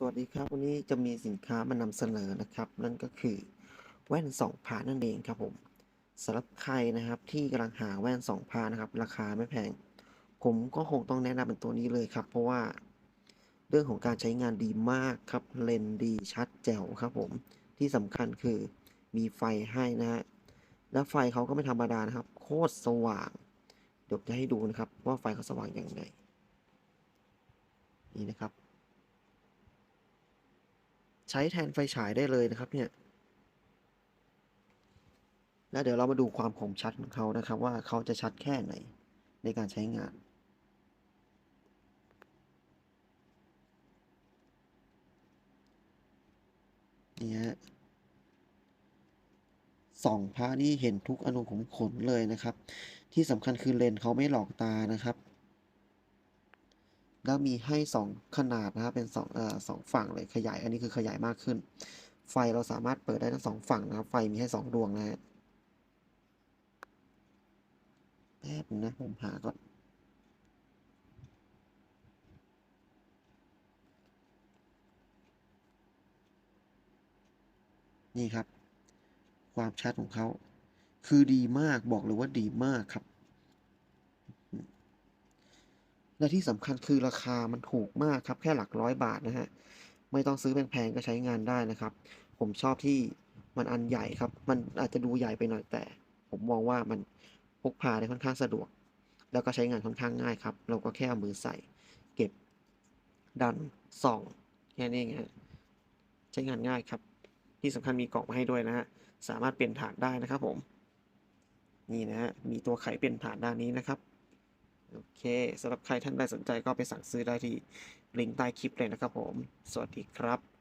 สวัสดีครับ วันนี้จะมีสินค้ามานำเสนอนะครับ นั่นก็คือแว่นสองพานั่นเองครับผมสำหรับใครนะครับที่กำลังหาแว่นสองพานะครับ ราคาไม่แพง ผมก็คงต้องแนะนำเป็นตัวนี้เลยครับ เพราะว่าเรื่องของการใช้งานดีมากครับเลนส์ดีชัดแจ๋วครับผมที่สำคัญคือมีไฟให้นะฮะแล้วไฟเขาก็ไม่ธรรมดานะครับ โคตรสว่าง เดี๋ยวจะให้ดูนะครับ ว่าไฟเขาสว่างอยังไงนี่นะครับ ใช้แทนไฟฉายได้เลยนะครับเนี่ย แล้วเดี๋ยวเรามาดูความคมชัดของเขานะครับว่าเขาจะชัดแค่ไหนในการใช้งานนี่ฮะสองพระนี่เห็นทุกอนูขุมขนเลยนะครับ ที่สำคัญคือเลนส์เขาไม่หลอกตานะครับ แล้วมีให้สองขนาดนะครับเป็นสองเอ่อสองฝั่งเลยขยาย อันนี้คือขยายมากขึ้น ไฟเราสามารถเปิดได้ทั้งสองฝั่งนะครับ ไฟมีให้สองดวงนะฮะแป๊บนะผมหาก่อนนี่ครับ ความชัดของเขา คือดีมากบอกเลยว่าดีมากครับ และที่สำคัญคือราคามันถูกมากครับ แค่หลักร้อยบาทนะฮะ ไม่ต้องซื้อแพงๆก็ใช้งานได้นะครับ ผมชอบที่มันอันใหญ่ครับ มันอาจจะดูใหญ่ไปหน่อยแต่ ผมมองว่ามันพกพาได้ค่อนข้างสะดวก แล้วก็ใช้งานค่อนข้างง่ายครับ เราก็แค่เอามือใส่ เก็บ ดันส่องแค่นี้เองฮะใช้งานง่ายครับ ที่สำคัญมีกล่องมาให้ด้วยนะฮะ สามารถเปลี่ยนฐานได้นะครับผม นี่นะฮะ มีตัวไขเปลี่ยนฐานด้านนี้นะครับ เคสำหรับใครท่านใดสนใจก็ไปสั่งซื้อได้ที่ลิงก์ใต้คลิปเลยนะครับผม สวัสดีครับ